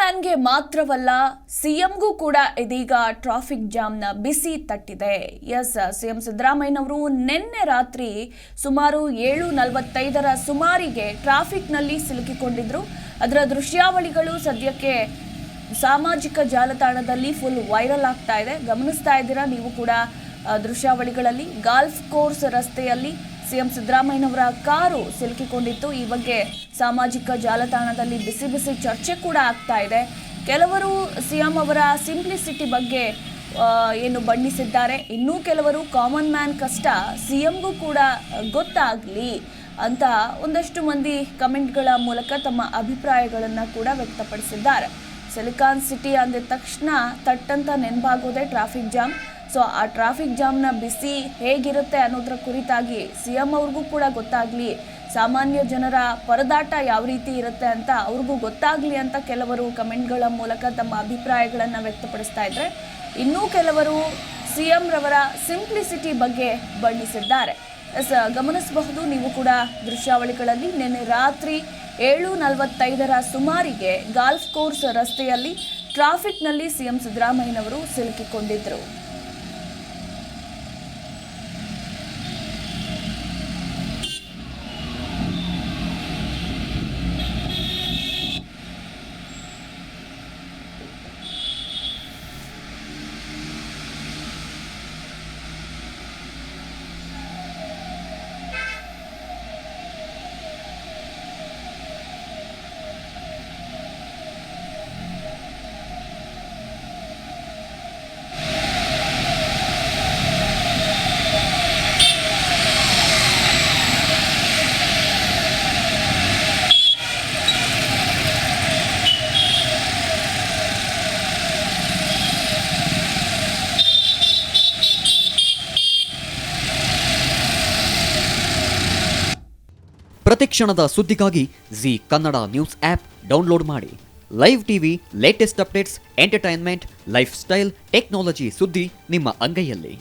ಮ್ಯಾನ್ಗೆ ಮಾತ್ರವಲ್ಲ, ಸಿಎಂಗೂ ಕೂಡ ಇದೀಗ ಟ್ರಾಫಿಕ್ ಜಾಮ್ನ ಬಿಸಿ ತಟ್ಟಿದೆ. ಎಸ್, ಸಿಎಂ ಸಿದ್ದರಾಮಯ್ಯನವರು ನಿನ್ನೆ ರಾತ್ರಿ ಸುಮಾರು ಏಳು ನಲವತ್ತೈದರ ಸುಮಾರಿಗೆ ಟ್ರಾಫಿಕ್ನಲ್ಲಿ ಸಿಲುಕಿಕೊಂಡಿದ್ರು. ಅದರ ದೃಶ್ಯಾವಳಿಗಳು ಸದ್ಯಕ್ಕೆ ಸಾಮಾಜಿಕ ಜಾಲತಾಣದಲ್ಲಿ ಫುಲ್ ವೈರಲ್ ಆಗ್ತಾ ಇದೆ. ಗಮನಿಸ್ತಾ ಇದ್ದೀರಾ? ನೀವು ಕೂಡ ದೃಶ್ಯಾವಳಿಗಳಲ್ಲಿ ಗಾಲ್ಫ್ ಕೋರ್ಸ್ ರಸ್ತೆಯಲ್ಲಿ ಸಿಎಂ ಸಿದ್ದರಾಮಯ್ಯನವರ ಕಾರು ಸಿಲುಕಿಕೊಂಡಿತ್ತು. ಈ ಬಗ್ಗೆ ಸಾಮಾಜಿಕ ಜಾಲತಾಣದಲ್ಲಿ ಬಿಸಿ ಬಿಸಿ ಚರ್ಚೆ ಕೂಡ ಆಗ್ತಾ ಇದೆ. ಕೆಲವರು ಸಿಎಂ ಅವರ ಸಿಂಪ್ಲಿಸಿಟಿ ಬಗ್ಗೆ ಏನು ಬಣ್ಣಿಸಿದ್ದಾರೆ. ಇನ್ನೂ ಕೆಲವರು ಕಾಮನ್ ಮ್ಯಾನ್ ಕಷ್ಟ ಸಿಎಂಗೂ ಕೂಡ ಗೊತ್ತಾಗಲಿ ಅಂತ ಒಂದಷ್ಟು ಮಂದಿ ಕಮೆಂಟ್ಗಳ ಮೂಲಕ ತಮ್ಮ ಅಭಿಪ್ರಾಯಗಳನ್ನು ಕೂಡ ವ್ಯಕ್ತಪಡಿಸಿದ್ದಾರೆ. ಸಿಲಿಕಾನ್ ಸಿಟಿ ಅಂದ ತಕ್ಷಣ ತಟ್ಟಂತ ನೆನಪಾಗೋದೇ ಟ್ರಾಫಿಕ್ ಜಾಮ್. ಸೊ ಆ ಟ್ರಾಫಿಕ್ ಜಾಮ್ನ ಬಿಸಿ ಹೇಗಿರುತ್ತೆ ಅನ್ನೋದ್ರ ಕುರಿತಾಗಿ ಸಿ ಎಂ ಅವ್ರಿಗೂ ಕೂಡ ಗೊತ್ತಾಗಲಿ. ಸಾಮಾನ್ಯ ಜನರ ಪರದಾಟ ಯಾವ ರೀತಿ ಇರುತ್ತೆ ಅಂತ ಅವ್ರಿಗೂ ಗೊತ್ತಾಗಲಿ ಅಂತ ಕೆಲವರು ಕಮೆಂಟ್ಗಳ ಮೂಲಕ ತಮ್ಮ ಅಭಿಪ್ರಾಯಗಳನ್ನು ವ್ಯಕ್ತಪಡಿಸ್ತಾ ಇದ್ದಾರೆ ಇನ್ನೂ ಕೆಲವರು ಸಿ ಎಂ ರವರ ಸಿಂಪ್ಲಿಸಿಟಿ ಬಗ್ಗೆ ಬಣ್ಣಿಸಿದ್ದಾರೆ. ಗಮನಿಸಬಹುದು, ನೀವು ಕೂಡ ದೃಶ್ಯಾವಳಿಗಳಲ್ಲಿ ನಿನ್ನೆ ರಾತ್ರಿ ಏಳು ನಲವತ್ತೈದರ ಸುಮಾರಿಗೆ ಗಾಲ್ಫ್ ಕೋರ್ಸ್ ರಸ್ತೆಯಲ್ಲಿ ಟ್ರಾಫಿಕ್ನಲ್ಲಿ ಸಿಎಂ ಸಿದ್ದರಾಮಯ್ಯನವರು ಸಿಲುಕಿಕೊಂಡಿದ್ದರು ಪ್ರತಿಕ್ಷಣದ ಸುದ್ದಿಗಾಗಿ Zee Kannada news app download ಮಾಡಿ. Live TV latest updates entertainment life style technology ಸುದ್ದಿ ನಿಮ್ಮ ಅಂಗೈಯಲ್ಲಿ.